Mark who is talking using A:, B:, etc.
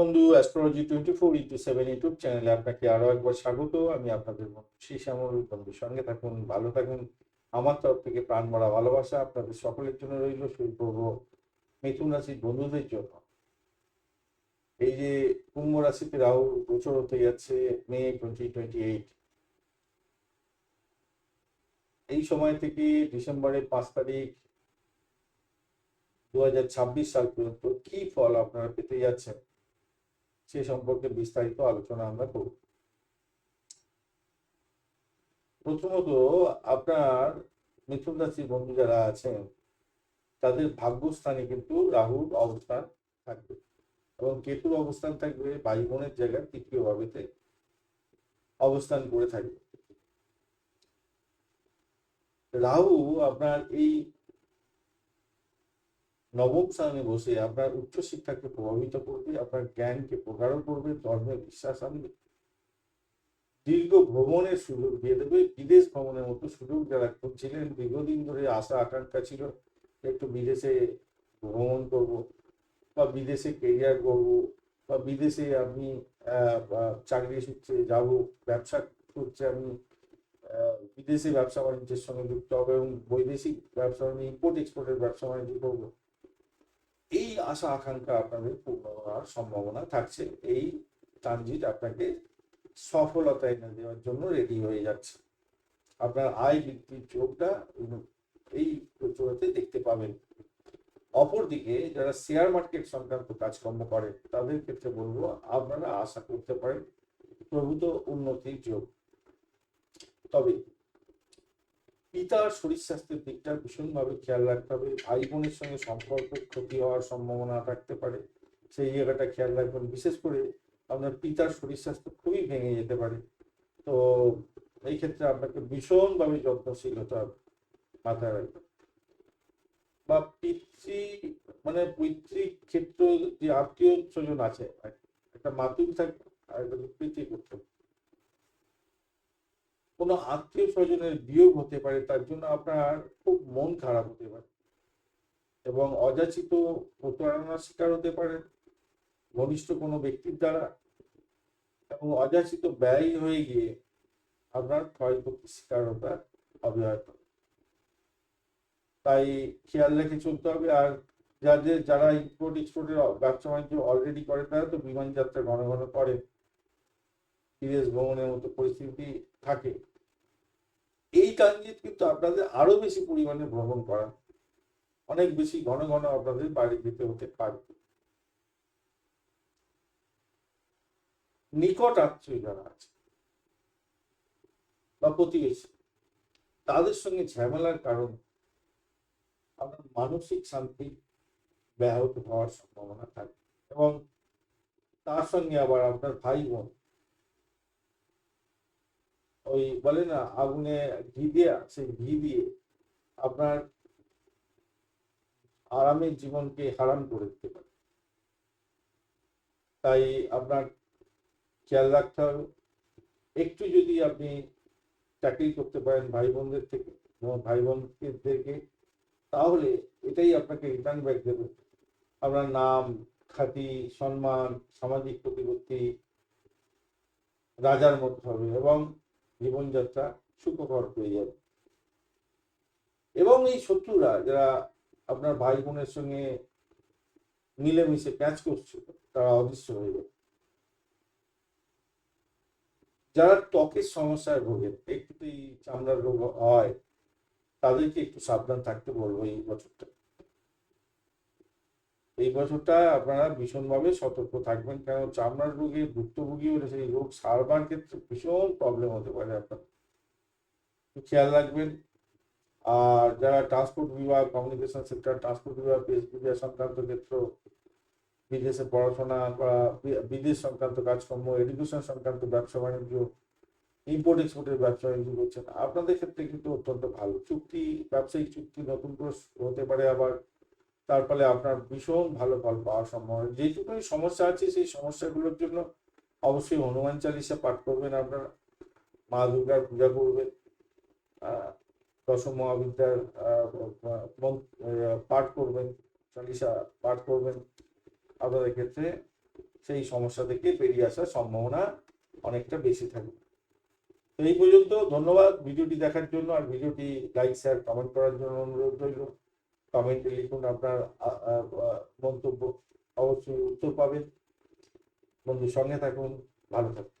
A: বন্ধু astrology twenty four into seven YouTube চ্যানেলে আপনাকে আরও একবার স্বাগত। আমি আপনাদের বন্ধু শ্রী শ্যামল বন্ধুর সঙ্গে থাকুন, ভালো থাকুন। আমার তরফ থেকে প্রাণ ভরা ভালোবাসা আপনাদের সকলের জন্য রইল। শুরু করব মিথুন রাশির বন্ধুদের জন্য। এই যে কুম্ভ রাশিতে রাহু গোচর হতে যাচ্ছে মে টোয়েন্টি টোয়েন্টি এইট এই সময় থেকে ডিসেম্বরের পাঁচ তারিখ দু হাজার ছাব্বিশ সাল পর্যন্ত কি ফল আপনারা পেতে যাচ্ছেন? সে সম্পর্কে বিস্তারিত আলোচনা আমরা করব। প্রথমত আপনার মিথুন রাশির বন্ধু যারা আছেন, তাদের ভাগ্যস্থানে কিন্তু রাহুর অবস্থান থাকবে এবং কেতুর অবস্থান থাকবে বায়ু বোনের জায়গায় তৃতীয় ভাবেতে অবস্থান করে থাকবে। রাহু আপনার এই নবম স্থানে বসে আপনার উচ্চশিক্ষাকে প্রভাবিত করবে, আপনার জ্ঞানকে প্রগাঢ় করবে, ধর্মে বিশ্বাস আনবে। দীর্ঘ ভ্রমণের সুযোগ দিয়ে দেবে। বিদেশ ভ্রমণের মতো সুযোগ যারা খুঁজছিলেন, দীর্ঘদিন ধরে আশা, আকাঙ্ক্ষা ছিল, একটু বিদেশে ভ্রমণ করব বা বিদেশে কেরিয়ার করব বা বিদেশে আমি চাকরি সূত্রে যাব, ব্যবসা সূত্রে আমি বিদেশি ব্যবসা বাণিজ্যের সঙ্গে যুক্ত হবে এবং বৈদেশিক ব্যবসা ইম্পোর্ট এক্সপোর্টের ব্যবসা বাণিজ্য করব। এই আশা আকাঙ্ক্ষা আপনাদের পূর্ণ হওয়ার সম্ভাবনা থাকছে। এই ট্রানজিট আপনাকে সফলতা এনে দেওয়ার জন্য রেডি হয়ে যাচ্ছে। আপনার আয় বৃদ্ধির যোগটা এই প্রচুরতে দেখতে পাবেন। অপরদিকে যারা শেয়ার মার্কেট সংক্রান্ত কাজকর্ম করেন, তাদের ক্ষেত্রে বলব, আপনারা আশা করতে পারেন প্রভূত উন্নতির যোগ। তবে পিতার শরীর স্বাস্থ্যের দিকটা ভীষণভাবে খেয়াল রাখতে হবে। ভাই বোনের সঙ্গে সম্পর্ক ক্ষতি হওয়ার সম্ভাবনা থাকতে পারে, সেই জায়গাটা খেয়াল রাখবেন। বিশেষ করে আপনার পিতার শরীর স্বাস্থ্য খুবই ভেঙে যেতে পারে। তো এই ক্ষেত্রে আপনাকে ভীষণভাবে যত্নশীল হতে হবে মাথায় রাখবেন। বা পিতৃ মানে পৈতৃক ক্ষেত্র যে আত্মীয় স্বজন আছে, একটা মাতুল থাকবে আর একটা পিতৃ করতে কোনো আত্মীয় স্বজনের বিয়োগ হতে পারে, তার জন্য আপনার খুব মন খারাপ হতে পারে। এবং অযাচিত প্রতারণার শিকার হতে পারেন ঘনিষ্ঠ কোনো ব্যক্তির দ্বারা। এবং অযাচিত ব্যয় হয়ে গিয়ে আপনার ক্ষয়ক্ষতির শিকার হতে হবে হয়তো। তাই খেয়াল রেখে চলতে হবে, আর যাদের, যারা ইম্পোর্ট এক্সপোর্টের ব্যবসা বাণিজ্য অলরেডি করে, তারা তো বিমান যাত্রা ঘন ঘন করে। বিদেশ ভ্রমণের মতো পরিস্থিতি থাকে। ট্রানজিট কিন্তু আপনাদের আরও বেশি পরিমাণে ভ্রমণ করা অনেক বেশি ঘন ঘন আপনাদের বাড়ি যেতে হতে পারে। নিকট আত্মীয় যারা আছে বা প্রতিবেশী, তাদের সঙ্গে ঝামেলার কারণ আপনার মানসিক শান্তি ব্যাহত হওয়ার সম্ভাবনা থাকে এবং তার সঙ্গে আবার আপনার ভাই বোন ওই বলে না, আগুনে ঘি দিয়ে, সেই ঘি দিয়ে আপনার আরামের জীবনকে হারাম করে দিতে পারে। তাই আপনার খেয়াল রাখতে হবে। একটু যদি আপনি চাকরি করতে পারেন ভাই বোনদের থেকে ভাই বোনদেরকে তাহলে এটাই আপনাকে রিটার্ন ব্যাক দেবে। আপনার নাম খ্যাতি সম্মান, সামাজিক প্রতিপত্তি রাজার মতো হবে এবং জীবনযাত্রা সুখকর হয়ে যাবে। এবং এই শত্রুরা যারা আপনার ভাই বোনের সঙ্গে মিলেমিশে প্যাচ করছে, তারা অদৃশ্য হয়ে যাবে। যারা ত্বকের সমস্যায় ভোগেন একটুতেই চামড়ার রোগ হয়, তাদেরকে একটু সাবধান থাকতে বলব এই বছরটা। এই বছরটা আপনারা ভীষণভাবে সতর্ক থাকবেন কেন চামড়ার রোগে ভুক্তভোগী হলে সেই রোগ সারবার ক্ষেত্রে ভীষণ প্রবলেম হতে পারে আপনার। খেয়াল রাখবেন। আর যারা ট্রান্সপোর্ট বিভাগ কমিউনিকেশন সেক্টর ট্রান্সপোর্ট বিভাগ বিভাগ সংক্রান্ত ক্ষেত্র, বিদেশে পড়াশোনা বা বিদেশ সংক্রান্ত কাজকর্ম এডুকেশন সংক্রান্ত ব্যবসা বাণিজ্য ইম্পোর্ট এক্সপোর্টের ব্যবসা বাণিজ্য করছেন, আপনাদের ক্ষেত্রে কিন্তু অত্যন্ত ভালো। চুক্তি, ব্যবসায়িক চুক্তি নতুন করে হতে পারে আবার তার ফলে আপনার ভীষণ ভালো ফল পাওয়ার সম্ভাবনা। যেটুকুই সমস্যা আছে, সেই সমস্যাগুলোর জন্য অবশ্যই হনুমান চালিসা পাঠ করবেন আপনারা। মা দুর্গার পূজা করবেন। দশম মহাবিদ্যার পাঠ করবেন চালিসা পাঠ করবেন। আপনাদের ক্ষেত্রে সেই সমস্যা থেকে বেরিয়ে আসার সম্ভাবনা অনেকটা বেশি থাকবে। তো এই পর্যন্ত ধন্যবাদ ভিডিওটি দেখার জন্য, আর ভিডিওটি লাইক, শেয়ার, কমেন্ট করার জন্য অনুরোধ রইল। কমেন্টে লিখুন আপনার মন্তব্য। অবশ্যই উত্তর পাবেন। বন্ধু সঙ্গে থাকুন। ভালো থাকুন।